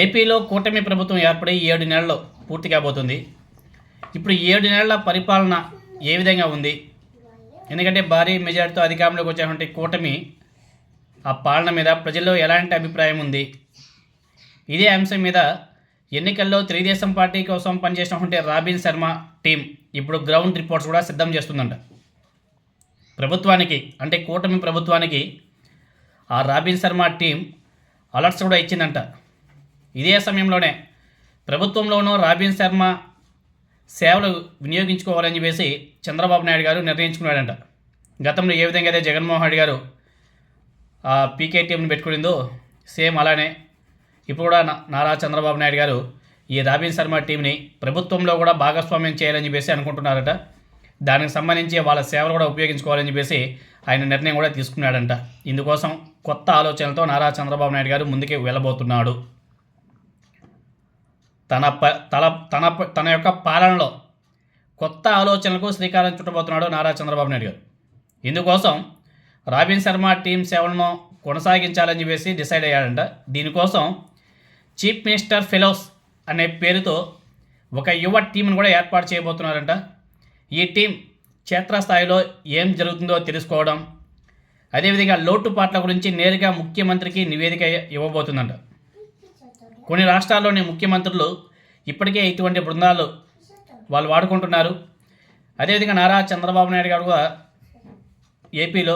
ఏపీలో కూటమి ప్రభుత్వం ఏర్పడి ఏడు నెలలు పూర్తి కాబోతుంది. ఇప్పుడు ఏడు నెలల పరిపాలన ఏ విధంగా ఉంది? ఎందుకంటే భారీ మెజార్టీతో అధికారంలోకి వచ్చినటువంటి కూటమి ఆ పాలన మీద ప్రజల్లో ఎలాంటి అభిప్రాయం ఉంది? ఇదే అంశం మీద ఎన్నికల్లో తెలుగుదేశం పార్టీ కోసం పనిచేసినటువంటి రాబిన్ శర్మ టీం ఇప్పుడు గ్రౌండ్ రిపోర్ట్స్ కూడా సిద్ధం చేస్తుందంట. ప్రభుత్వానికి అంటే కూటమి ప్రభుత్వానికి ఆ రాబిన్ శర్మ టీం అలర్ట్స్ కూడా ఇచ్చిందంట. ఇదే సమయంలోనే ప్రభుత్వంలోనూ రాబిన్ శర్మ సేవలు వినియోగించుకోవాలని చెప్పేసి చంద్రబాబు నాయుడు గారు నిర్ణయించుకున్నాడంట. గతంలో ఏ విధంగా అయితే జగన్మోహన్ రెడ్డి గారు ఆ పీకే టీంని పెట్టుకునిందో సేమ్ అలానే ఇప్పుడు కూడా నా- నారా చంద్రబాబు నాయుడు గారు ఈ రాబిన్ శర్మ టీంని ప్రభుత్వంలో కూడా భాగస్వామ్యం చేయాలని చెప్పేసి అనుకుంటున్నారట. దానికి సంబంధించి వాళ్ళ సేవలు కూడా ఉపయోగించుకోవాలని చెప్పేసి ఆయన నిర్ణయం కూడా తీసుకున్నాడంట. ఇందుకోసం కొత్త ఆలోచనలతో నారా చంద్రబాబు నాయుడు గారు ముందుకే వెళ్ళబోతున్నాడు. తన ప తన తన తన యొక్క పాలనలో కొత్త ఆలోచనలకు శ్రీకారం చుట్టబోతున్నాడు నారా చంద్రబాబు నాయుడు గారు. ఇందుకోసం రాబిన్ శర్మ టీం సేవలను కొనసాగించాలని చెప్పేసి డిసైడ్ అయ్యాడంట. దీనికోసం చీఫ్ మినిస్టర్ ఫెలోస్ అనే పేరుతో ఒక యువ టీంను కూడా ఏర్పాటు చేయబోతున్నారంట. ఈ టీం క్షేత్రస్థాయిలో ఏం జరుగుతుందో తెలుసుకోవడం అదేవిధంగా లోటుపాట్ల గురించి నేరుగా ముఖ్యమంత్రికి నివేదిక ఇవ్వబోతుందంట. కొన్ని రాష్ట్రాల్లోని ముఖ్యమంత్రులు ఇప్పటికే ఇటువంటి బృందాలు వాళ్ళు వాడుకుంటున్నారు. అదేవిధంగా నారా చంద్రబాబు నాయుడు గారు కూడా ఏపీలో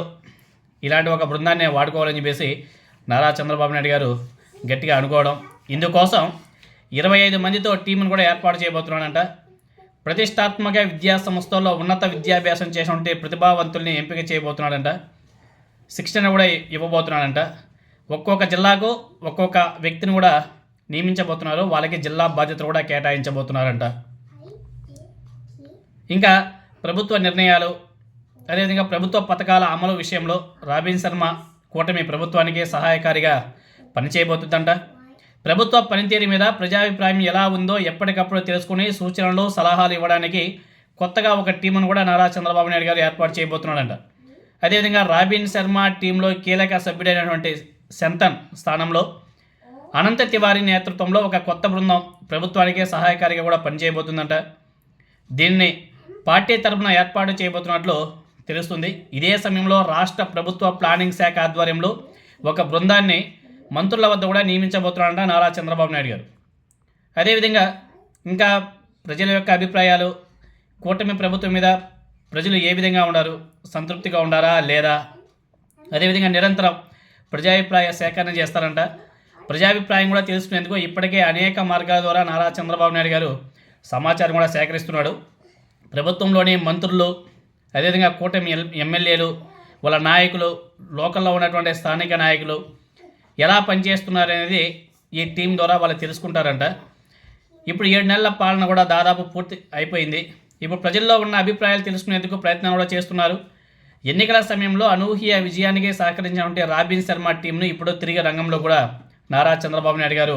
ఇలాంటి ఒక బృందాన్ని వాడుకోవాలని చెప్పేసి నారా చంద్రబాబు నాయుడు గారు గట్టిగా అనుకోవడం. ఇందుకోసం ఇరవై ఐదు మందితో టీంను కూడా ఏర్పాటు చేయబోతున్నాడంట. ప్రతిష్టాత్మక విద్యా సంస్థల్లో ఉన్నత విద్యాభ్యాసం చేసినటువంటి ప్రతిభావంతుల్ని ఎంపిక చేయబోతున్నాడంట. శిక్షణ కూడా ఇవ్వబోతున్నాడంట. ఒక్కొక్క జిల్లాకు ఒక్కొక్క వ్యక్తిని కూడా నియమించబోతున్నారు. వాళ్ళకి జిల్లా బాధ్యతలు కూడా కేటాయించబోతున్నారంట. ఇంకా ప్రభుత్వ నిర్ణయాలు అదేవిధంగా ప్రభుత్వ పథకాల అమలు విషయంలో రాబిన్ శర్మ కూటమి ప్రభుత్వానికి సహాయకారిగా పనిచేయబోతుందంట. ప్రభుత్వ పనితీరు మీద ప్రజాభిప్రాయం ఎలా ఉందో ఎప్పటికప్పుడు తెలుసుకుని సూచనలు సలహాలు ఇవ్వడానికి కొత్తగా ఒక టీమును కూడా నారా చంద్రబాబు నాయుడు గారు ఏర్పాటు చేయబోతున్నాడంట. అదేవిధంగా రాబిన్ శర్మ టీంలో కీలక సభ్యుడైనటువంటి శంతన్ స్థానంలో అనంత తివారీ నేతృత్వంలో ఒక కొత్త బృందం ప్రభుత్వానికి సహాయకారిగా కూడా పనిచేయబోతుందంట. దీన్ని పార్టీ తరపున ఏర్పాటు చేయబోతున్నట్లు తెలుస్తుంది. ఇదే సమయంలో రాష్ట్ర ప్రభుత్వ ప్లానింగ్ శాఖ ఆధ్వర్యంలో ఒక బృందాన్ని మంత్రుల వద్ద కూడా నియమించబోతున్నారంట నారా చంద్రబాబు నాయుడు గారు. అదేవిధంగా ఇంకా ప్రజల యొక్క అభిప్రాయాలు కూటమి ప్రభుత్వం మీద ప్రజలు ఏ విధంగా ఉన్నారు సంతృప్తిగా ఉండారా లేదా? అదేవిధంగా నిరంతరం ప్రజాభిప్రాయ సేకరణ చేస్తారంట. ప్రజాభిప్రాయం కూడా తెలుసుకునేందుకు ఇప్పటికే అనేక మార్గాల ద్వారా నారా చంద్రబాబు నాయుడు గారు సమాచారం కూడా సేకరిస్తున్నాడు. ప్రభుత్వంలోని మంత్రులు అదేవిధంగా కూటమి ఎల్- ఎమ్మెల్యేలు వాళ్ళ నాయకులు లోకల్లో ఉన్నటువంటి స్థానిక నాయకులు ఎలా పనిచేస్తున్నారు అనేది ఈ టీం ద్వారా వాళ్ళు తెలుసుకుంటారంట. ఇప్పుడు ఏడు నెలల పాలన కూడా దాదాపు పూర్తి అయిపోయింది. ఇప్పుడు ప్రజల్లో ఉన్న అభిప్రాయాలు తెలుసుకునేందుకు ప్రయత్నం కూడా చేస్తున్నారు. ఎన్నికల సమయంలో అనూహ్య విజయానికి సహకరించినటువంటి రాబిన్ శర్మ టీంను ఇప్పుడు తిరిగి రంగంలో కూడా నారా చంద్రబాబు నాయుడు గారు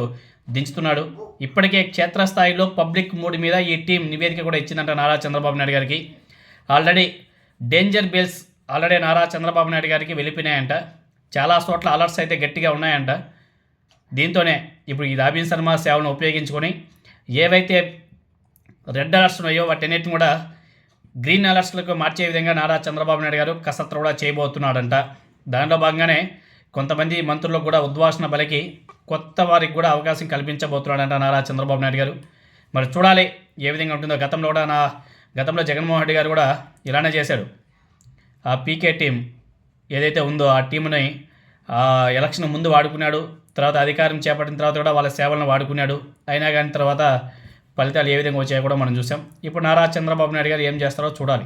దించుతున్నాడు. ఇప్పటికే క్షేత్రస్థాయిలో పబ్లిక్ మూడ్ మీద ఈ టీం నివేదిక కూడా ఇచ్చిందంట నారా చంద్రబాబు నాయుడు గారికి. Already danger bells already Nara Chandrababu Naidu గారికి వెళ్ళిపోయినాయంట. చాలా చోట్ల అలర్ట్స్ అయితే గట్టిగా ఉన్నాయంట. దీంతోనే ఇప్పుడు ఈ రాబిన్ శర్మ సేవను ఉపయోగించుకొని ఏవైతే రెడ్ అలర్ట్స్ ఉన్నాయో వాటన్నిటిని కూడా గ్రీన్ అలర్ట్స్లకు మార్చే విధంగా నారా చంద్రబాబు నాయుడు గారు కసరత్తు కూడా చేయబోతున్నాడంట. దానిలో భాగంగానే కొంతమంది మంత్రులకు కూడా ఉద్వాసన బలికి కొత్త వారికి కూడా అవకాశం కల్పించబోతున్నాడంట నారా చంద్రబాబు నాయుడు గారు. మరి చూడాలి ఏ విధంగా ఉంటుందో. గతంలో కూడా నా గతంలో జగన్మోహన్ రెడ్డి గారు కూడా ఇలానే చేశాడు. ఆ పీకే టీం ఏదైతే ఉందో ఆ టీంని ఆ ఎలక్షన్ ముందు వాడుకున్నాడు. తర్వాత అధికారం చేపట్టిన తర్వాత కూడా వాళ్ళ సేవలను వాడుకున్నాడు. అయినా కానీ తర్వాత ఫలితాలు ఏ విధంగా వచ్చాయో కూడా మనం చూసాం ఇప్పుడు నారా చంద్రబాబు నాయుడు గారు ఏం చేస్తారో చూడాలి.